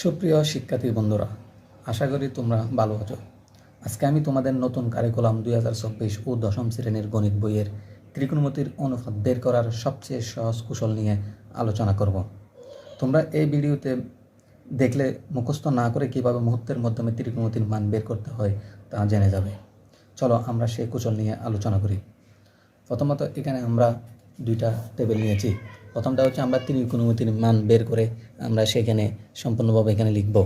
সুপ্রিয় শিক্ষার্থী বন্ধুরা, আশা করি তোমরা ভালো আছো। আজকে আমি তোমাদের নতুন কারিকুলাম দুই হাজার চব্বিশ ও দশম শ্রেণির গণিত বইয়ের ত্রিকোণমিতির অনুপাত বের করার সবচেয়ে সহজ কুশল নিয়ে আলোচনা করব। তোমরা এই ভিডিওতে দেখলে মুখস্থ না করে কীভাবে মুহূর্তের মাধ্যমে ত্রিকোণমিতির মান বের করতে হয় তা জেনে যাবে। চলো আমরা সেই কুশল নিয়ে আলোচনা করি। প্রথমত এখানে আমরা দুইটা টেবিল নিয়েছি। প্রথমটা হচ্ছে আমরা ত্রিকোণমিতির মান বের করে আমরা সেখানে সম্পূর্ণভাবে এখানে লিখব।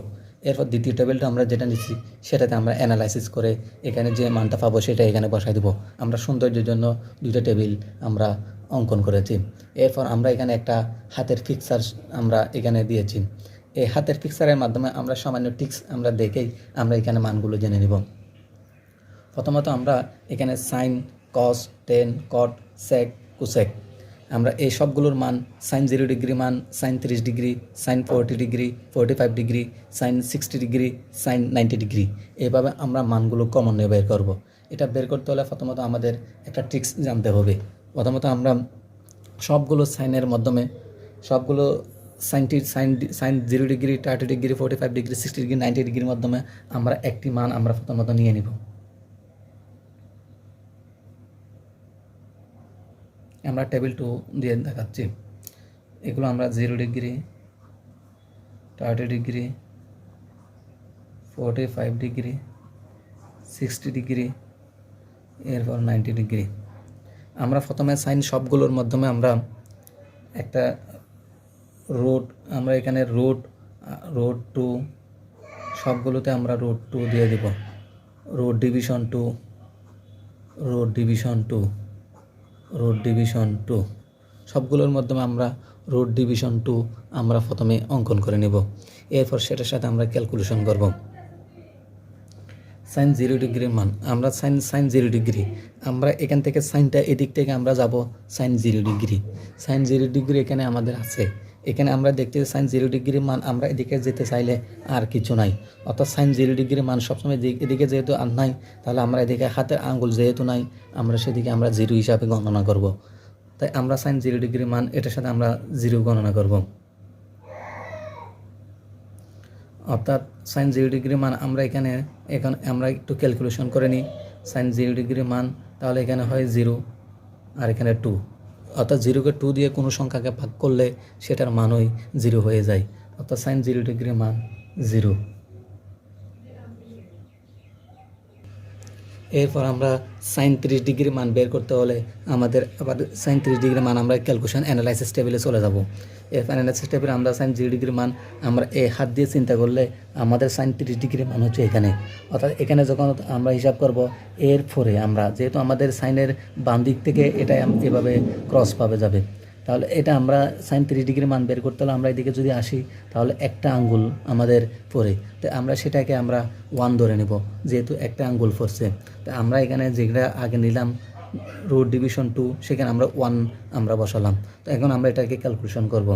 এরপর দ্বিতীয় টেবিলটা আমরা যেটা নিচ্ছি, সেটাতে আমরা অ্যানালাইসিস করে এখানে যে মানটা পাবো সেটা এখানে বসাই দেবো। আমরা সৌন্দর্যের জন্য দুইটা টেবিল আমরা অঙ্কন করেছি। এরপর আমরা এখানে একটা হাতের ফিক্সার আমরা এখানে দিয়েছি। এই হাতের ফিক্সারের মাধ্যমে আমরা সামান্য টিক্স আমরা দেখেই আমরা এখানে মানগুলো জেনে নিব। প্রথমত আমরা এখানে sine cos tan cot sec cosec আমরা এই সবগুলোর মান সাইন জিরো ডিগ্রি মান সাইন তিরিশ degree sine forty degree forty five degree sine sixty degree sine ninety degree এইভাবে আমরা মানগুলো কমন নিয়ে বের করব। এটা বের করতে হলে প্রথমত আমাদের একটা ট্রিক্স জানতে হবে। প্রথমত আমরা সবগুলো সাইনের মাধ্যমে সবগুলো সাইনটি sine sine zero degree thirty degree forty five degree sixty degree ninety ডিগ্রির মাধ্যমে আমরা একটি মান আমরা প্রথমত নিয়ে নিব। আমরা টেবিল টু দিয়ে দেখাচ্ছি। এগুলো আমরা zero degree thirty degree forty five degree sixty degree এরপর নাইনটি ডিগ্রি আমরা প্রথমে সাইন সবগুলোর মাধ্যমে আমরা একটা রোড আমরা এখানে রোড রোড টু সবগুলোতে আমরা রোড টু দিয়ে দেব। Root division two root division two root division two সবগুলোর মাধ্যমে আমরা রোড ডিভিশন টু আমরা প্রথমে অঙ্কন করে নেব। এরপর সেটার সাথে আমরা ক্যালকুলেশন করব। সাইন জিরো ডিগ্রির মান। আমরা সাইন সাইন জিরো ডিগ্রি আমরা এখান থেকে সাইনটা এদিক থেকে আমরা যাব sine zero degree sine zero degree এখানে আমাদের আছে। এখানে আমরা দেখতে সাইন জিরো ডিগ্রির মান, আমরা এদিকে যেতে চাইলে আর কিছু নাই। অর্থাৎ সাইন জিরো ডিগ্রির মান সবসময় এদিক- যেহেতু আর নাই, তাহলে আমরা এদিকে হাতের আঙ্গুল যেহেতু নাই, আমরা সেদিকে আমরা জিরো হিসাবে গণনা করব। তাই আমরা সাইন জিরো ডিগ্রির মান, এটার সাথে আমরা জিরো গণনা করব। অর্থাৎ সাইন জিরো ডিগ্রির মান আমরা এখানে, এখন আমরা একটু ক্যালকুলেশন করে নিই। সাইন জিরো ডিগ্রির মান, তাহলে এখানে হয় জিরো আর এখানে টু অর্থাৎ জিরোকে টু দিয়ে কোনো সংখ্যাকে ভাগ করলে সেটার মানই জিরো হয়ে যায়। অর্থাৎ সাইন জিরো ডিগ্রি মান জিরো এরপর আমরা সাইন ত্রিশ ডিগ্রি মান বের করতে হলে আমাদের আবার সাইন ত্রিশ ডিগ্রি মান আমরা ক্যালকুলেশন অ্যানালাইসিস টেবিলে চলে যাব। এরপর অ্যানালাইসিস টেবিলে আমরা সাইন জিরো ডিগ্রি মান, আমরা এই হাত দিয়ে চিন্তা করলে আমাদের সাইন তিরিশ ডিগ্রি মান হচ্ছে এখানে। অর্থাৎ এখানে যখন আমরা হিসাব করব, এর ফোরে আমরা, যেহেতু আমাদের সাইনের বাম দিক থেকে এটা এভাবে ক্রস পাবে যাবে। তাহলে এটা আমরা সাইন তিরিশ ডিগ্রি মান বের করতে হলে আমরা এদিকে যদি আসি, তাহলে একটা আঙ্গুল আমাদের পড়ে তো আমরা সেটাকে আমরা ওয়ান ধরে নেব, যেহেতু একটা আঙ্গুল পড়ছে। তো আমরা এখানে যেটা আগে নিলাম রোড ডিভিশন টু সেখানে আমরা ওয়ান আমরা বসালাম। তো এখন আমরা এটাকে ক্যালকুলেশন করব।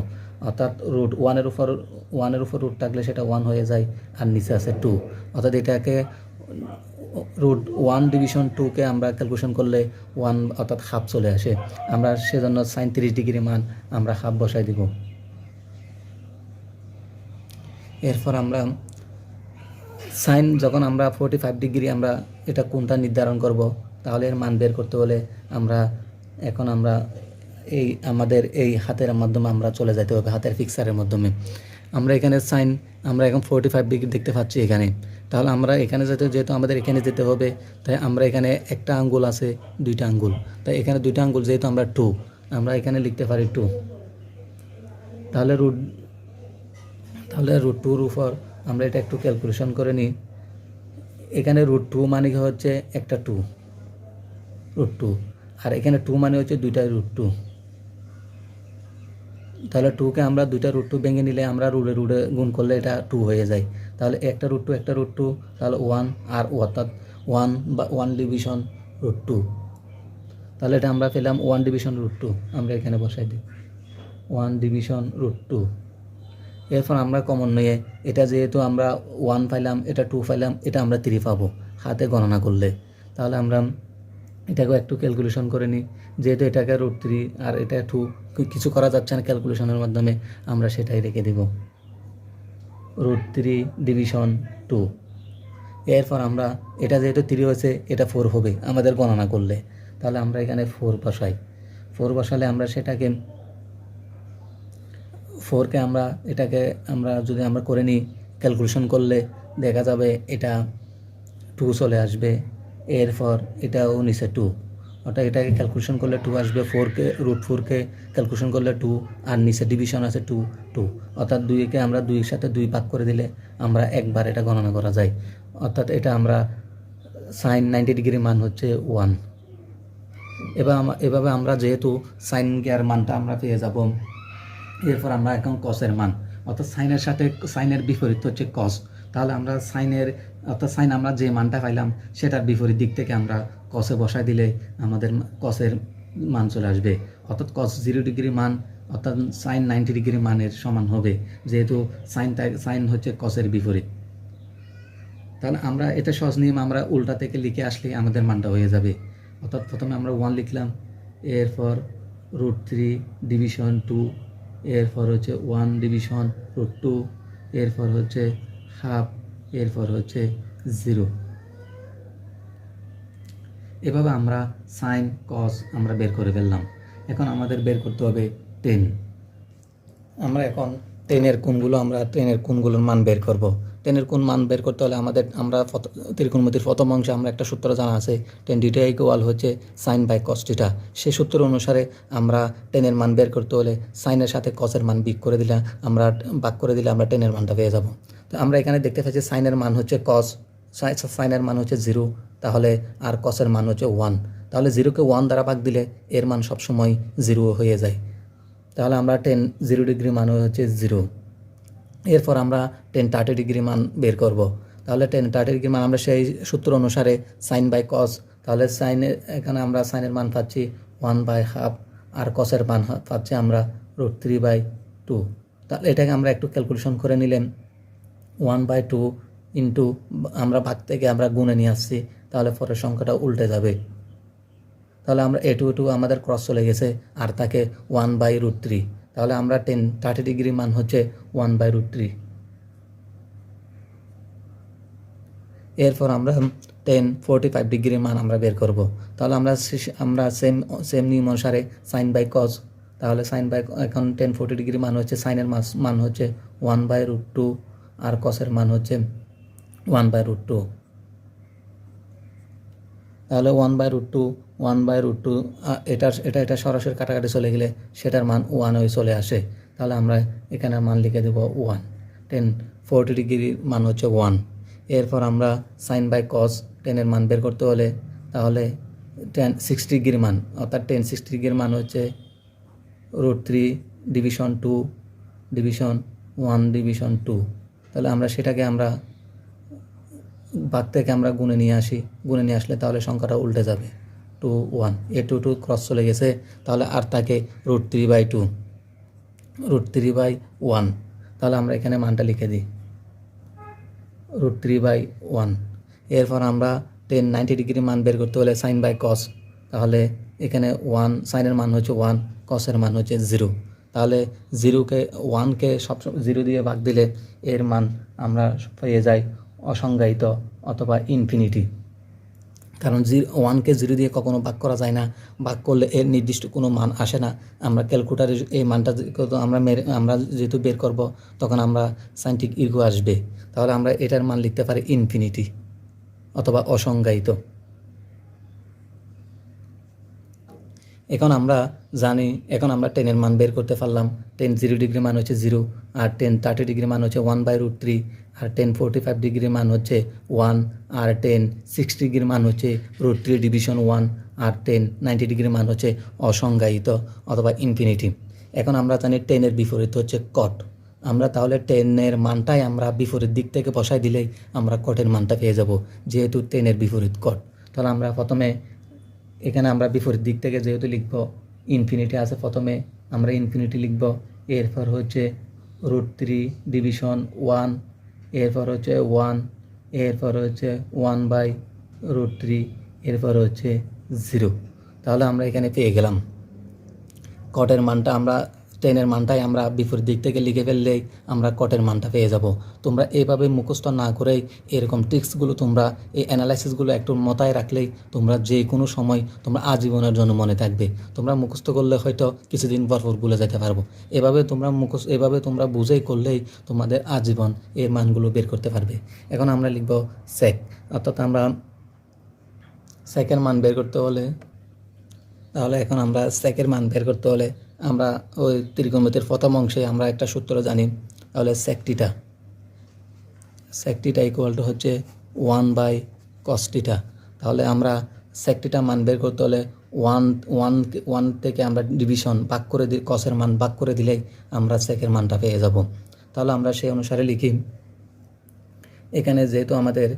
অর্থাৎ রুট ওয়ানের উপর ওয়ানের উপর রুট থাকলে সেটা ওয়ান হয়ে যায় আর নিচে আছে টু অর্থাৎ এটাকে রুট ওয়ান ডিভিশন টুকে আমরা ক্যালকুলেশন করলে ওয়ান অর্থাৎ হাফ চলে আসে। আমরা সেজন্য সাইন তিরিশ ডিগ্রি মান আমরা হাফ বসাই দিব। এরপর আমরা সাইন, যখন আমরা ফোর্টি ফাইভ ডিগ্রি আমরা এটা কোনটা নির্ধারণ করব? তাহলে এর মান বের করতে হলে আমরা, এখন আমরা এই আমাদের এই হাতের মাধ্যমে আমরা চলে যেতে হবে, হাতের ফিক্সারের মাধ্যমে। আমরা এখানে সাইন আমরা এখন ফোর্টি ফাইভ ডিগ্রি দেখতে পাচ্ছি এখানে। তাহলে আমরা এখানে যেতে, যেহেতু আমাদের এখানে যেতে হবে, তাই আমরা এখানে একটা আঙ্গুল আছে, দুইটা আঙ্গুল। তাই এখানে দুইটা আঙ্গুল, যেহেতু আমরা টু আমরা এখানে লিখতে পারি টু তাহলে রুট তাহলে রুট টুর উপর আমরা এটা একটু ক্যালকুলেশন করে নিই। এখানে রুট টু মানে হচ্ছে, একটা টু রুট টু আর এখানে টু মানে হচ্ছে দুইটা রুট টু তাহলে টুকে আমরা দুইটা রুট টু ভেঙে নিলে আমরা রুটে রুটে গুণ করলে এটা টু হয়ে যায়। তাহলে একটা রুট টু একটা রুট টু তাহলে ওয়ান আর অর্থাৎ ওয়ান বা ওয়ান ডিভিশন রুট টু তাহলে এটা আমরা পেলাম ওয়ান ডিভিশন রুট টু আমরা এখানে বসাই দিই। ওয়ান ডিভিশন রুট টু এরপর আমরা কমন নিয়ে, এটা যেহেতু আমরা ওয়ান পাইলাম, এটা টু পাইলাম, এটা আমরা থ্রি পাবো, হাতে গণনা করলে। তাহলে আমরা এটাকেও একটু ক্যালকুলেশন করে নিই যেহেতু এটাকে রুট থ্রি আর এটা টু কিছু করা যাচ্ছে না ক্যালকুলেশনের মাধ্যমে, আমরা সেটাই রেখে দেব। রুট থ্রি ডিভিশন টু এরপর আমরা, এটা যেহেতু থ্রি হয়েছে, এটা ফোর হবে, আমাদের গণনা করলে। তাহলে আমরা এখানে ফোর বসাই। ফোর বসালে আমরা সেটাকে ফোরকে আমরা এটাকে, আমরা যদি আমরা করে নিই ক্যালকুলেশন করলে দেখা যাবে এটা টু চলে আসবে। এরপর এটাও নিচে টু অর্থাৎ এটাকে ক্যালকুলেশন করলে টু আসবে ফোরকে রুট ফোরকে ক্যালকুলেশন করলে টু আর নিচে ডিভিশন আছে টু টু অর্থাৎ দুইকে আমরা দুইয়ের সাথে দুই ভাগ করে দিলে আমরা একবার এটা গণনা করা যায়। অর্থাৎ এটা আমরা সাইন নাইনটি ডিগ্রি মান হচ্ছে ওয়ান এবার এভাবে আমরা যেহেতু সাইন গিয়ার মানটা আমরা পেয়ে যাব, এরপর আমরা এখন কসের মান। অর্থাৎ সাইনের সাথে সাইনের বিপরীত হচ্ছে কস তাহলে আমরা সাইনের অর্থাৎ সাইন আমরা যে মানটা পাইলাম, সেটার বিপরীত দিক থেকে আমরা কসে বসায় দিলে আমাদের কসের মান চলে আসবে। অর্থাৎ কস জিরো ডিগ্রি মান, অর্থাৎ সাইন নাইনটি ডিগ্রি মানের সমান হবে, যেহেতু সাইন সাইন হচ্ছে কসের বিপরীত। তাহলে আমরা এটা সহজ নিয়ম আমরা উল্টা থেকে লিখে আসলে আমাদের মানটা হয়ে যাবে। অর্থাৎ প্রথমে আমরা ওয়ান লিখলাম, এরপর রুট থ্রি ডিভিশন টু এরপর হচ্ছে ওয়ান ডিভিশন রুট টু এরপর হচ্ছে হাফ এরপর হচ্ছে জিরো। এভাবে আমরা সাইন কস আমরা বের করে ফেললাম। এখন আমাদের বের করতে হবে টেন আমরা এখন টেনের কোনগুলো আমরা টেনের কোনগুলোর মান বের করব। টেনের কোন মান বের করতে হলে আমাদের, আমরা ত্রিকোণমিতির প্রথম অংশে আমরা একটা সূত্র জানা আছে, টেন ডিটা ইকুয়াল হচ্ছে সাইন বাই কস ডিটা সেই সূত্র অনুসারে আমরা টেনের মান বের করতে হলে সাইনের সাথে কসের মান বিক করে দিলে আমরা বাক করে দিলে আমরা টেনের মানটা পেয়ে যাব। তো আমরা এখানে দেখতে পাচ্ছি সাইনের মান হচ্ছে কস সাইনের মান হচ্ছে জিরো তাহলে আর কসের মান হচ্ছে ওয়ান তাহলে জিরোকে ওয়ান দ্বারা ভাগ দিলে এর মান সবসময় জিরো হয়ে যায়। তাহলে আমরা টেন জিরো ডিগ্রি মান হচ্ছে জিরো এরপর আমরা টেন থার্টি ডিগ্রি মান বের করব। তাহলে টেন থার্টি ডিগ্রি মান আমরা সেই সূত্র অনুসারে সাইন বাই কস তাহলে সাইনের এখানে আমরা সাইনের মান পাচ্ছি ওয়ান বাই হাফ আর কসের মান পাচ্ছি আমরা রুট থ্রি বাই টু তাহলে এটাকে আমরা একটু ক্যালকুলেশন করে নিলাম ওয়ান বাই টু ইন্টু আমরা ভাগ থেকে আমরা গুণে নিয়ে আসছি, তাহলে পরের সংখ্যাটা উল্টে যাবে। তাহলে আমরা এ টু টু আমাদের ক্রস চলে গেছে, আর তাকে ওয়ান বাই রুট থ্রি তাহলে আমরা টেন থার্টি ডিগ্রি মান হচ্ছে ওয়ান বাই রুট থ্রি এরপর আমরা টেন ফোরটি ফাইভ ডিগ্রি মান আমরা বের করব। তাহলে আমরা আমরা সেম সেম নিয়ম অনুসারে সাইন বাই কজ তাহলে সাইন বাই এখন টেন ফোরটি ডিগ্রি মান হচ্ছে সাইনের মান হচ্ছে ওয়ান বাই রুট টু আর কসের মান হচ্ছে ওয়ান বাই রুট টু তাহলে one by root two one by root two এটা এটা এটা সরাসরি কাটাকাটি চলে গেলে সেটার মান ওয়ান হয়ে চলে আসে। তাহলে আমরা এখানে মান লিখে দেব ওয়ান টেন ফোরটি ডিগ্রির মান হচ্ছে ওয়ান এরপর আমরা সাইন বাই কস টেনের মান বের করতে হলে তাহলে টেন সিক্সটি ডিগ্রির মান, অর্থাৎ টেন সিক্সটি ডিগ্রির মান হচ্ছে root three division two division one division two তাহলে আমরা সেটাকে আমরা বাদ থেকে আমরা গুণে নিয়ে আসি। গুণে নিয়ে আসলে তাহলে সংখ্যাটা উল্টে যাবে। Two one. এ টু টু ক্রস চলে গেছে। তাহলে আর তাকে root three by two. Root three by one. তাহলে আমরা এখানে মানটা লিখে দিই। Root three by one. এরপর আমরা টেন নাইনটি ডিগ্রি মান বের করতে হলে সাইন বাই কস। তাহলে এখানে ওয়ান, সাইনের মান হচ্ছে ওয়ান, কসের মান হচ্ছে জিরো। তাহলে জিরোকে, ওয়ানকে সবসময় জিরো দিয়ে ভাগ দিলে এর মান আমরা পেয়ে যাই অসংজ্ঞায়িত অথবা ইনফিনিটি কারণ জি ওয়ানকে জিরো দিয়ে কখনো ভাগ করা যায় না। ভাগ করলে এর নির্দিষ্ট কোনো মান আসে না। আমরা ক্যালকুলেটারে এই মানটা আমরা মেরে, আমরা যেহেতু বের করব, তখন আমরা সাইন্টিক ইগো আসবে। তাহলে আমরা এটার মান লিখতে পারি ইনফিনিটি অথবা অসংজ্ঞায়িত। এখন আমরা জানি, এখন আমরা টেনের মান বের করতে পারলাম। টেন জিরো ডিগ্রি মান হচ্ছে জিরো আর টেন থার্টি ডিগ্রি মান হচ্ছে ওয়ান বাই রুট থ্রি আর টেন ফোরটি ফাইভ ডিগ্রি মান হচ্ছে ওয়ান আর টেন সিক্সটি ডিগ্রি মান হচ্ছে রুট থ্রি ডিভিশন ওয়ান আর টেন নাইনটি ডিগ্রি মান হচ্ছে অসংজ্ঞায়িত অথবা ইনফিনিটি এখন আমরা জানি টেনের বিপরীত হচ্ছে কট আমরা তাহলে টেনের মানটাই আমরা বিপরীত দিক থেকে বসাই দিলেই আমরা কটের মানটা পেয়ে যাব, যেহেতু টেনের বিপরীত কট তাহলে আমরা প্রথমে এখানে আমরা বিপরীত দিক থেকে যেহেতু লিখব ইনফিনিটি আছে প্রথমে, আমরা ইনফিনিটি লিখব, এরপর হচ্ছে রুট থ্রি ডিভিশন ওয়ান এরপর হচ্ছে ওয়ান এরপর হচ্ছে ওয়ান বাই রুট থ্রি এরপর হচ্ছে জিরো তাহলে আমরা এখানে পেয়ে গেলাম। কটের মানটা আমরা টেনের মানটাই আমরা বিপরীত দিক থেকে লিখে ফেললেই আমরা কটের মানটা পেয়ে যাব। তোমরা এইভাবে মুখস্থ না করেই এরকম ট্রিক্সগুলো তোমরা, এই অ্যানালাইসিসগুলো একটু মতায় রাখলেই তোমরা যে কোনো সময় তোমরা আজীবনের জন্য মনে থাকবে। তোমরা মুখস্থ করলে হয়তো কিছুদিন পর পর ভুলে যেতে পারব। এভাবে তোমরা মুখস্থ, এভাবে তোমরা বুঝেই করলেই তোমাদের আজীবন এর মানগুলো বের করতে পারবে। এখন আমরা লিখব সেক অর্থাৎ আমরা সেকের মান বের করতে হলে, তাহলে এখন আমরা সেকের মান বের করতে হলে আমরা ওই ত্রিকোণমিতির প্রথম অংশে আমরা একটা সূত্র জানি, তাহলে sec theta sec theta equal to হচ্ছে ওয়ান বাই কস্টিটা তাহলে আমরা সেকটিটা মান বের করতে হলে ওয়ান ওয়ান ওয়ান থেকে আমরা ডিভিশন ভাগ করে দিই কসের মান ভাগ করে দিলেই আমরা সেকের মানটা পেয়ে যাব। তাহলে আমরা সেই অনুসারে লিখি, এখানে যেহেতু আমাদের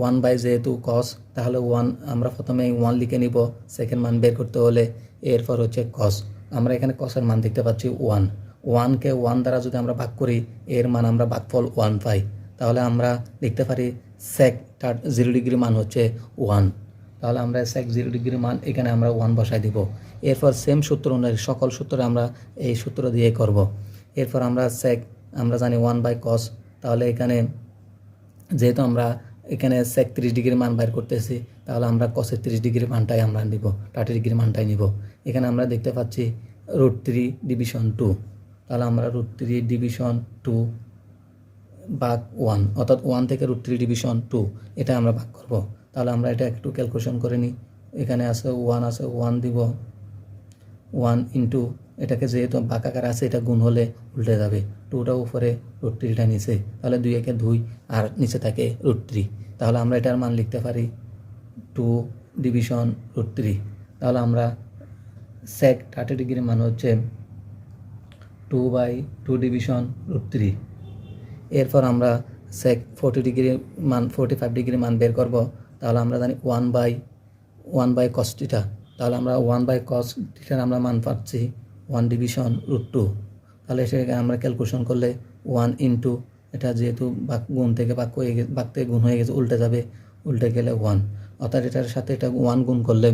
ওয়ান বাই যেহেতু কস তাহলে ওয়ান আমরা প্রথমে ওয়ান লিখে নিব সেকেন্ড মান বের করতে হলে এরপর হচ্ছে কস আমরা এখানে কসের মান দেখতে পাচ্ছি ওয়ান ওয়ানকে ওয়ান দ্বারা যদি আমরা ভাগ করি, এর মান আমরা ভাগফল ওয়ান পাই। তাহলে আমরা লিখতে পারি সেক তার জিরো ডিগ্রি মান হচ্ছে ওয়ান তাহলে আমরা সেক জিরো ডিগ্রি মান এখানে আমরা ওয়ান বসাই দিব। এরপর সেম সূত্র অনুযায়ী সকল সূত্রে আমরা এই সূত্র দিয়ে করব। এরপর আমরা সেক আমরা জানি ওয়ান বাই কস তাহলে এখানে যেহেতু আমরা এখানে সেক তিরিশ ডিগ্রি মান বাইর করতেছি তাহলে আমরা কসের তিরিশ ডিগ্রি মানটাই আমরা নিব থার্টি ডিগ্রি মানটাই নিব। এখানে আমরা দেখতে পাচ্ছি রুট থ্রি ডিভিশন টু তাহলে আমরা রুট থ্রি ডিভিশন টু ভাগ ওয়ান অর্থাৎ ওয়ান থেকে রুট থ্রি ডিভিশন টু এটা আমরা ভাগ করব। তাহলে আমরা এটা একটু ক্যালকুলেশন করে নিই। এখানে আছে ওয়ান আছে ওয়ান দিব। ওয়ান ইন্টু এটাকে যেহেতু বাঁকাকার আছে, এটা গুণ হলে উল্টে যাবে। টুটা উপরে রুট থ্রিটা নিচে। তাহলে দুই একে দুই, আর নিচে থাকে রুট থ্রি তাহলে আমরা এটার মান লিখতে পারি টু ডিভিশন রুট থ্রি তাহলে আমরা সেক থার্টি ডিগ্রি মান হচ্ছে two by two division root three এরপর আমরা সেক ফোর্টি ডিগ্রি মান ফোর্টি ফাইভ ডিগ্রি মান বের করব। তাহলে আমরা জানি one by one by cos theta তাহলে আমরা ওয়ান বাই কস্টিটার আমরা মান পাচ্ছি ওয়ান ডিভিশন রুট টু তাহলে সেটাকে আমরা ক্যালকুলেশন করলে ওয়ান ইন্টু এটা যেহেতু বাক গুণ থেকে বাক হয়ে বাক থেকে গুণ হয়ে গেছে, উল্টে যাবে, উল্টে গেলে ওয়ান অর্থাৎ এটার সাথে এটা ওয়ান গুণ করলে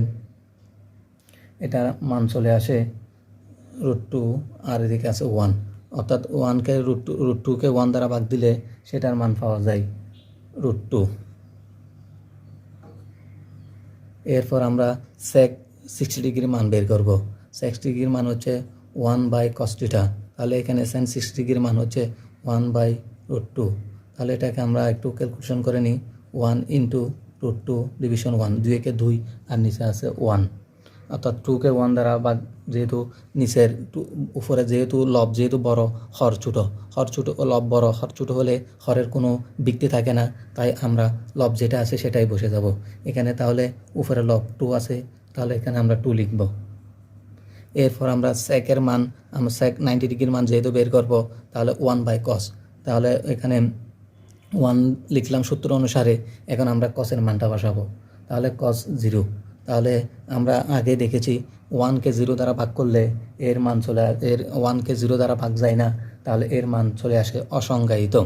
এটা মান চলে আসে রুট টু আর এদিকে আছে ওয়ান অর্থাৎ ওয়ানকে রুট টু রুট টুকে ওয়ান দ্বারা ভাগ দিলে সেটার মান পাওয়া যায় রুট টু এরপর আমরা সেক সিক্সটি ডিগ্রি মান বের করব। সিক্সটি ডিগ্রির মান হচ্ছে ওয়ান বাই কস্টিটা তাহলে এখানে সেন সিক্সটি ডিগ্রির মান হচ্ছে ওয়ান বাই রুট টু তাহলে এটাকে আমরা একটু ক্যালকুলেশন করে নিই। One into root two division one দুইকে দুই আর নিচে আছে ওয়ান অর্থাৎ টুকে ওয়ান দ্বারা বা যেহেতু নিচের টু উপরে যেহেতু লব, যেহেতু বড়, হর ছোটো। হর ছোটো লব বড়, হর ছোটো হলে হরের কোনো ভিত্তি থাকে না, তাই আমরা লব যেটা আছে সেটাই বসে যাব। এখানে তাহলে উপরে লব টু আছে, তাহলে এখানে আমরা টু লিখব। এরপর আমরা সেকের মান, আমরা সেক নাইনটি ডিগ্রির মান যেহেতু বের করব, তাহলে ওয়ান বাই কস তাহলে এখানে ওয়ান লিখলাম সূত্র অনুসারে, এখন আমরা কসের মানটা বসাবো। তাহলে কস জিরো তাহলে আমরা আগে দেখেছি ওয়ানকে জিরো দ্বারা ভাগ করলে এর মান চলে এর ওয়ানকে জিরো দ্বারা ভাগ যায় না, তাহলে এর মান চলে আসে অসংজ্ঞায়িত।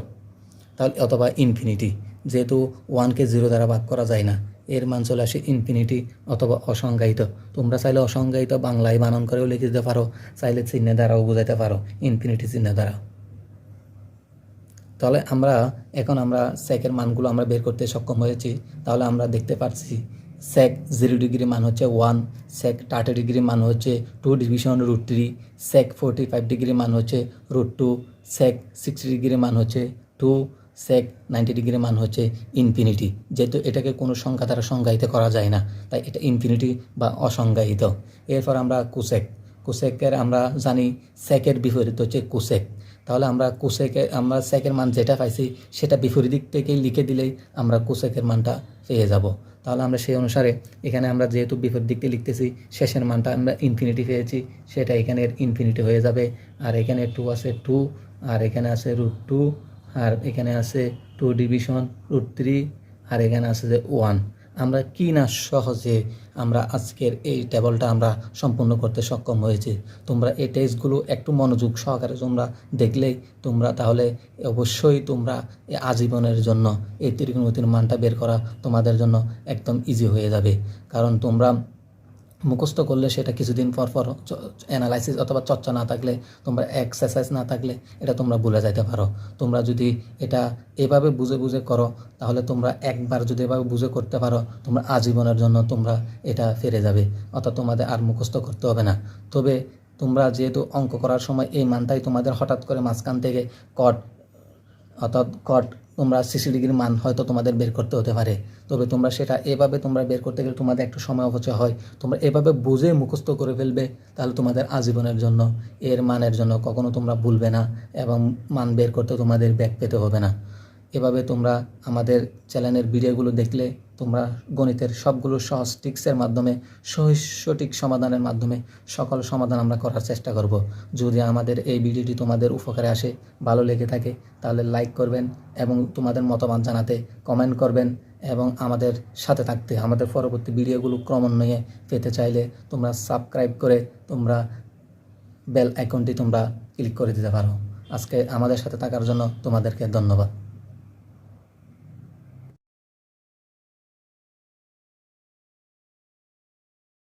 তাহলে অথবা ইনফিনিটি যেহেতু ওয়ানকে জিরো দ্বারা ভাগ করা যায় না, এর মান চলে আসে ইনফিনিটি অথবা অসংজ্ঞায়িত। তোমরা চাইলে অসংজ্ঞায়িত বাংলায় বানান করেও লিখে দিতে পারো, চাইলে চিহ্নে দ্বারাও বোঝাতে পারো ইনফিনিটি চিহ্নে দ্বারা তাহলে আমরা এখন আমরা সেকের মানগুলো আমরা বের করতে সক্ষম হয়েছি। তাহলে আমরা দেখতে পাচ্ছি সেক জিরো ডিগ্রি মান হচ্ছে ওয়ান সেক থার্টি ডিগ্রি মান হচ্ছে two division root three sec forty five degree মান হচ্ছে root two sec sixty degree মান হচ্ছে টু সেক নাইনটি ডিগ্রি মান হচ্ছে ইনফিনিটি। যেহেতু এটাকে কোনো সংখ্যা দ্বারা সংজ্ঞায়িত করা যায় না, তাই এটা ইনফিনিটি বা অসংজ্ঞায়িত। এরপর আমরা কুসেক। কুসেকের, আমরা জানি সেকের বিপরীত হচ্ছে কুসেক। তাহলে আমরা কুসেকে, আমরা সেকের মান যেটা পাইছি, সেটা বিপরীত দিক থেকেই লিখে দিলেই আমরা কুসেকের মানটা পেয়ে যাব। তাহলে আমরা সেই অনুসারে এখানে আমরা যেহেতু বিপরীত দিক থেকে লিখতেছি, শেষের মানটা আমরা ইনফিনিটি পেয়েছি, সেটা এখানের ইনফিনিটি হয়ে যাবে। আর এখানে টু আছে টু আর এখানে আছে রুট টু আর এখানে আছে টু ডিভিশন রুট থ্রি আর এখানে আছে যে ওয়ান আমরা কি না সহজে আমরা আজকের এই টেবলটা আমরা সম্পূর্ণ করতে সক্ষম হয়েছি? তোমরা এই টেস্টগুলো একটু মনোযোগ সহকারে তোমরা দেখলেই তোমরা তাহলে অবশ্যই তোমরা আজীবনের জন্য, এই ত্রিকোণমিতির মানটা বের করা তোমাদের জন্য একদম ইজি হয়ে যাবে। কারণ তোমরা মুখস্থ করলে সেটা কিছুদিন পর পর অ্যানালাইসিস অথবা চর্চা না থাকলে, তোমরা এক্সারসাইজ না থাকলে এটা তোমরা ভুলে যাইতে পারো। তোমরা যদি এটা এভাবে বুঝে বুঝে করো, তাহলে তোমরা একবার যদি এভাবে বুঝে করতে পারো, তোমরা আজীবনের জন্য তোমরা এটা ফিরে যাবে। অর্থাৎ তোমাদের আর মুখস্থ করতে হবে না। তবে তোমরা যেহেতু অঙ্ক করার সময় এই মানটাই তোমাদের হঠাৎ করে মাঝখান থেকে কট অর্থাৎ কট তোমরা সিসি ডিগ্রির মান হয়তো তোমাদের বের করতে হতে পারে। তবে তোমরা সেটা এভাবে তোমরা বের করতে গেলে তোমাদের একটু সময় অপচয় হয়। তোমরা এভাবে বুঝে মুখস্থ করে ফেলবে তাহলে তোমাদের আজীবনের জন্য এর মানের জন্য কখনো তোমরা ভুলবে না এবং মান বের করতে তোমাদের ব্যাগ পেতে হবে না। এভাবে তোমরা আমাদের চ্যানেলের ভিডিওগুলো দেখলে তোমরা গণিতের সবগুলো সহজ টিক্সের মাধ্যমে, সহি- সঠিক সমাধানের মাধ্যমে সকল সমাধান আমরা করার চেষ্টা করব। যদি আমাদের এই ভিডিওটি তোমাদের উপকারে আসে, ভালো লেগে থাকে, তাহলে লাইক করবেন এবং তোমাদের মতামত জানাতে কমেন্ট করবেন এবং আমাদের সাথে থাকতে, আমাদের পরবর্তী ভিডিওগুলো ক্রমান্বয়ে পেতে চাইলে তোমরা সাবস্ক্রাইব করে তোমরা বেল আইকনটি তোমরা ক্লিক করে দিতে পারো। আজকে আমাদের সাথে থাকার জন্য তোমাদেরকে ধন্যবাদ।